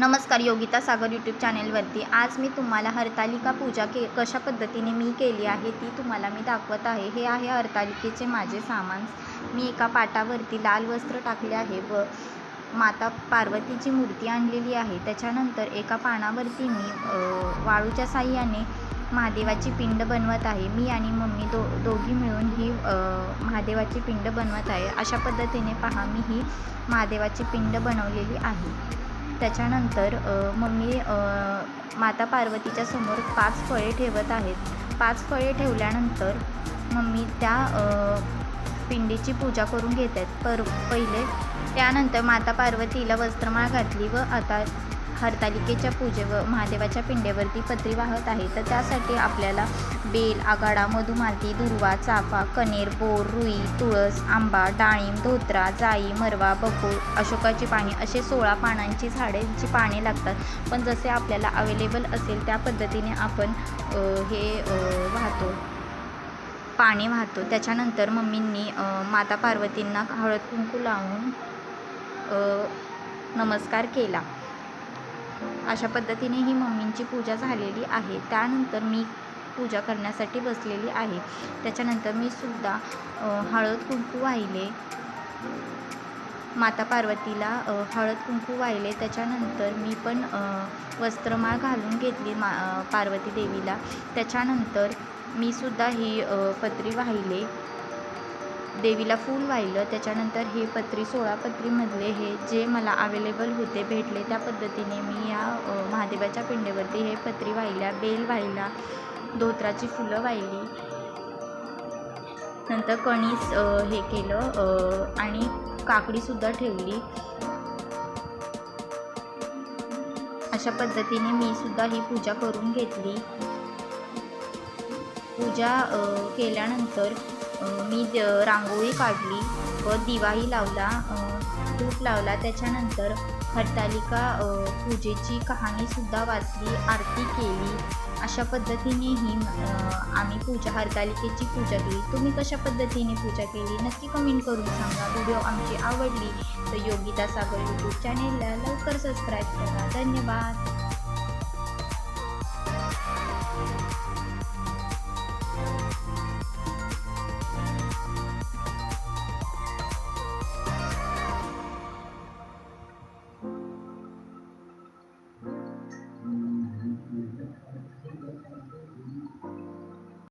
नमस्कार योगिता सागर यूट्यूब चॅनेलवरती आज मी तुम्हाला हरतालिका पूजा के कशा पद्धतीने मी केली आहे ती तुम्हाला मी दाखवत आहे. हे आहे हरतालिकेचे माझे सामान. मी एका पाटावरती लाल वस्त्र टाकले आहे व माता पार्वतीची मूर्ती आणलेली आहे. त्याच्यानंतर एका पानावरती मी वाळूच्या साह्याने महादेवाची पिंड बनवत आहे. मी आणि मम्मी दो दोघी मिळून ही महादेवाची पिंड बनवत आहे. अशा पद्धतीने पहा मी ही महादेवाची पिंड बनवलेली आहे. त्याच्यानंतर मम्मी माता पार्वतीच्या समोर पाच फळे ठेवत आहेत. पाच फळे ठेवल्यानंतर मम्मी त्या पिंडीची पूजा करून घेत आहेत पर पहिले त्यानंतर माता पार्वतीला वस्त्रमाळ घातली व आता हरतालिकेच्या पूजे व महादेवाच्या पिंडेवरती पत्री वाहत आहे. तर त्यासाठी आपल्याला बेल आगाडा मधुमालती दुर्वा चाफा कनेर बोर रुई तुळस आंबा डाळिंब धोत्रा जाई मरवा बकूळ अशोकाची पाने असे सोळा पानांची झाडांची पाने लागतात. पण जसे आपल्याला अवेलेबल असेल त्या पद्धतीने आपण हे वाहतो. पाणी वाहतो. त्याच्यानंतर मम्मींनी माता पार्वतींना हळद कुंकू लावून नमस्कार केला. अशा पद्धतीने ही मम्मींची पूजा झालेली आहे. त्यानंतर मी पूजा करण्यासाठी बसलेली आहे. त्याच्यानंतर मी सुद्धा हळद कुंकू वाहिले. माता पार्वतीला हळद कुंकू वाहिले. त्याच्यानंतर मी पण वस्त्रमाळ घालून घेतली मा पार्वती देवीला. त्याच्यानंतर मी सुद्धा ही पत्री वाहिले. देवीला फूल वाहिलं त्याच्यानंतर हे पत्री सोळा पत्रीमधले हे जे मला अवेलेबल होते भेटले त्या पद्धतीने मी या महादेवाच्या पिंडेवरती हे पत्री वाहिल्या बेल वाहिला धोत्राची फुलं वाहिली. नंतर कणीस हे केलं आणि काकडीसुद्धा ठेवली. अशा पद्धतीने मी सुद्धा ही पूजा करून घेतली. पूजा केल्यानंतर मी द रांगोळी काढली व दिवाही लावला धूप लावला. त्याच्यानंतर हरतालिका पूजेची कहाणीसुद्धा वाचली आरती केली. अशा पद्धतीनेही आम्ही पूजा हरतालिकेची पूजा केली. तुम्ही कशा पद्धतीने पूजा केली? नक्की कमेंट करून सांगा. व्हिडिओ आमची आवडली तर योगिता सागर यूट्यूब चॅनेलला लवकर सबस्क्राईब करा. धन्यवाद.